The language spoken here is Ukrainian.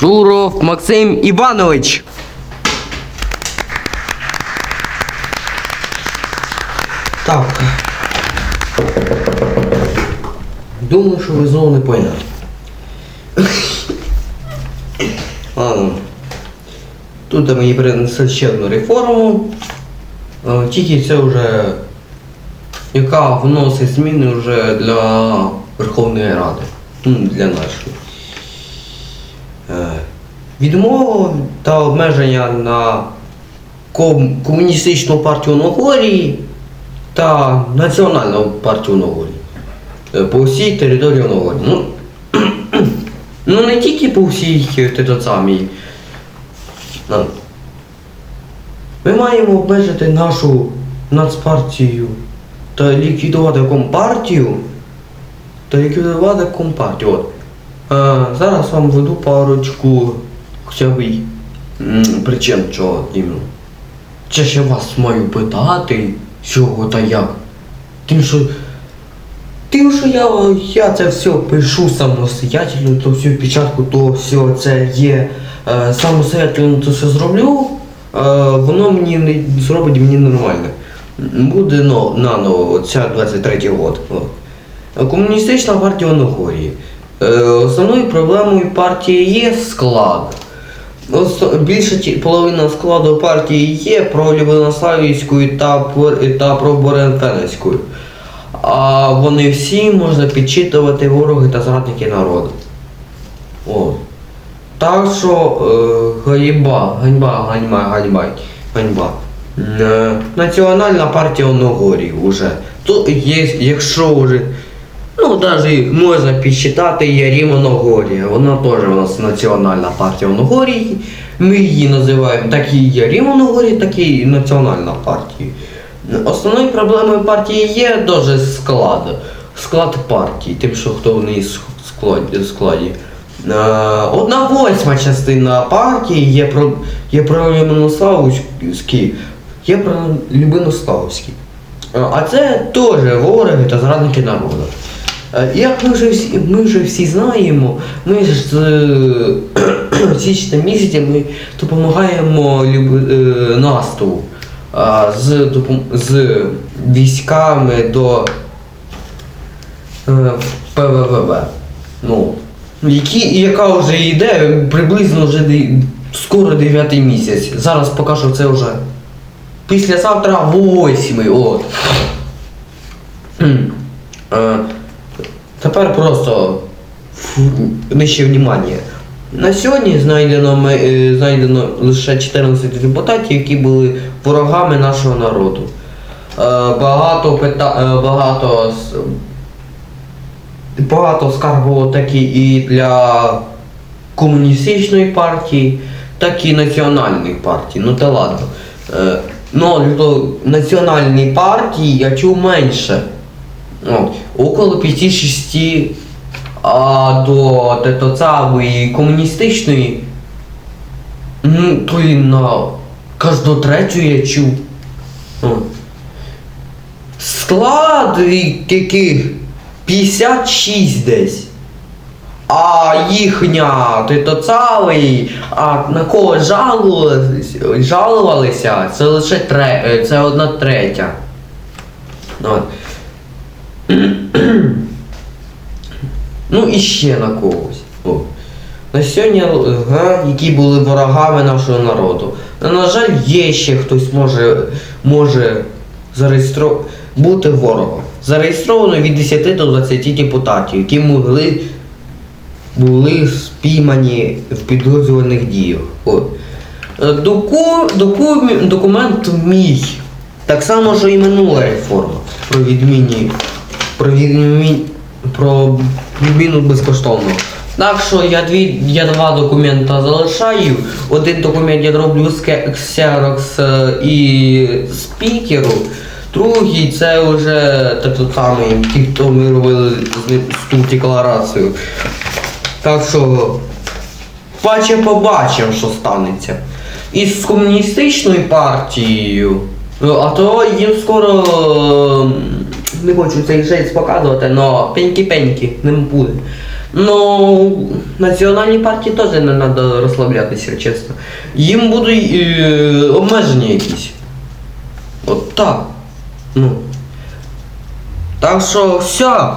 Журов Максим Іванович. Так. Думаю, що ви знову не поняли. Ладно. Тут мені принесли ще одну реформу. Е, Тільки це вже яка вносить зміни вже для Верховної Ради. Ну, для нашої. Е, Відмова та обмеження на комуністичну партію Ногорії та Національну партію Ногорії. Е, По всій території Ногорії. Ну, ну не тільки по всій те самій. Ну, Ми маємо обмежити нашу нацпартію та ліквідувати компартію. Та ліквідувати компартію. От. Е, зараз вам веду парочку хоча б й, причин чого іменно. Чи ще вас маю питати, чого та як? Тим, що. Тим, що я, я це все пишу самостоятельно, то всю печатку, то все це є е, самостоятельно то все зроблю, е, воно мені не зробить мені нормально. Буде ну, наново, ця 23 год. Комуністична партія Оногорії. Е, основною проблемою партії є склад. Ос- Більше половина складу партії є про Любинославівською та, та про Боренфенецькою. А вони всі можна підчитувати вороги та зрадники народу. О. Так що е, ганьба, ганьба, ганьба, ганьба, ганьба. Е, Національна партія Оногорії вже. То є, якщо вже, ну навіть можна підсчитати Яріма Оногорія. Вона теж у нас національна партія Оногорії. Ми її називаємо так і Ярім Оногорії, так і Національна партія. Основною проблемою партії є дуже склад. Склад партії, тим, що хто в неї с- складі. Е, Одна восьма частина партії є про є про Любинославський, є про Любинославський. Е, А це теж вороги та зрадники народу. Е, Як ми вже всі, ми вже всі знаємо, ми ж з е, січня місяця ми допомагаємо е, наступу з, з військами до ПВВВ. Ну, які, яка вже йде приблизно вже скоро 9 місяць. Зараз покажу це вже. Післязавтра 8. От. Тепер просто нижче внимання. На сьогодні знайдено, е, знайдено лише 14 депутатів, які були ворогами нашого народу. Е, Багато пита... е, багато багато скарг було такі і для комуністичної партії, так і національної партії. Ну та ладно. Ну, до національної партії я чув менше. От, около 5-6, а до тетоцавої комуністичної, ну, то і на кожну третю я чув. Склад яких 56 десь. А їхня титоцавий, а на кого жалувалися, жалувалися, це лише тре, це одна третя. От. Ну і ще на когось. О. На сьогодні, га, які були ворогами нашого народу. На жаль, є ще хтось може, може зареєстро... бути ворогом. Зареєстровано від 10 до 20 депутатів, які могли були спіймані в підозрюваних діях. От. Е, Доку, доку, документ мій. Так само, що і минула реформа про відміні про про відміну безкоштовно. Так що я дві я два документа залишаю. Один документ я роблю з ксерокс е, і спікеру. Другий це вже так самий, ті, хто ми робили з ту декларацію. Так що Паче побачимо, що станеться. І з комуністичною партією. ну, А то їм скоро ем, не хочу цей жесть показувати, але пеньки-пеньки не буде. Ну, національній партії теж не треба розслаблятися, чесно. Їм будуть е, обмеження якісь. От так. Ну. Так що все.